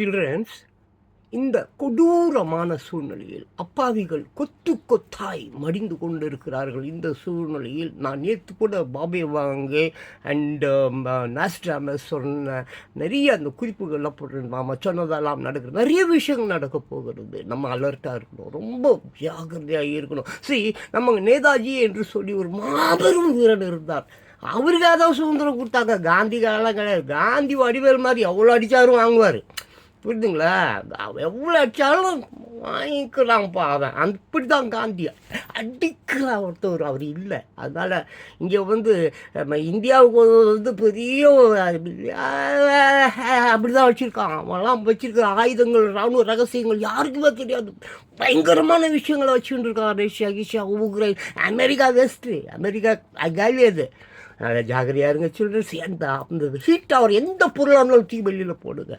Children's இந்த கொடூரமான சூழ்நிலையில் அப்பாவிகள் கொத்து கொத்தாய் மடிந்து கொண்டிருக்கிறார்கள். இந்த சூழ்நிலையில் நான் நேற்று கூட Baba Vanga and Nostradamus um, uh, சொன்ன நிறைய அந்த குறிப்புகள்லாம் போட்டு சொன்னதெல்லாம் நடக்கிறது நிறைய விஷயங்கள் நடக்க போகிறது. நம்ம அலர்ட்டாக இருக்கணும். ரொம்ப ஜாகிரதையாக இருக்கணும். சரி நம்ம நேதாஜி என்று சொல்லி ஒரு மாபெரும் வீரன் இருந்தார். அவருக்கு தான் சுதந்திரம் கொடுத்தாங்க. காந்தி காலம் கிடையாது காந்தி வடிவேல் மாதிரி அவ்வளோ அடித்தாரும் வாங்குவார். புரியுதுங்களா? அவன் எவ்வளோ அடித்தாலும் வாங்கிக்கிறான்ப்பா அவன். அப்படி தான் காந்தி. அடிக்கிறான் ஒருத்தவர் அவர் இல்லை. அதனால் இங்கே வந்து நம்ம இந்தியாவுக்கு வந்து பெரிய அப்படி தான் வச்சுருக்கான். அவன்லாம் வச்சுருக்கிற ஆயுதங்கள் இராணுவ ரகசியங்கள் யாருக்குமே தெரியாது. பயங்கரமான விஷயங்களை வச்சுட்டு இருக்கான் ரஷ்யா கிஷியா உக்ரைன். அமெரிக்கா வெஸ்ட்டு அமெரிக்கா காலி அது. அதனால் ஜாகிரதையாக இருங்க சில்ட்ரன்ஸ். எந்த அந்த ஹீட் அவர் எந்த பொருளாக இருந்தாலும் தூக்கி வெளியில் போடுங்க.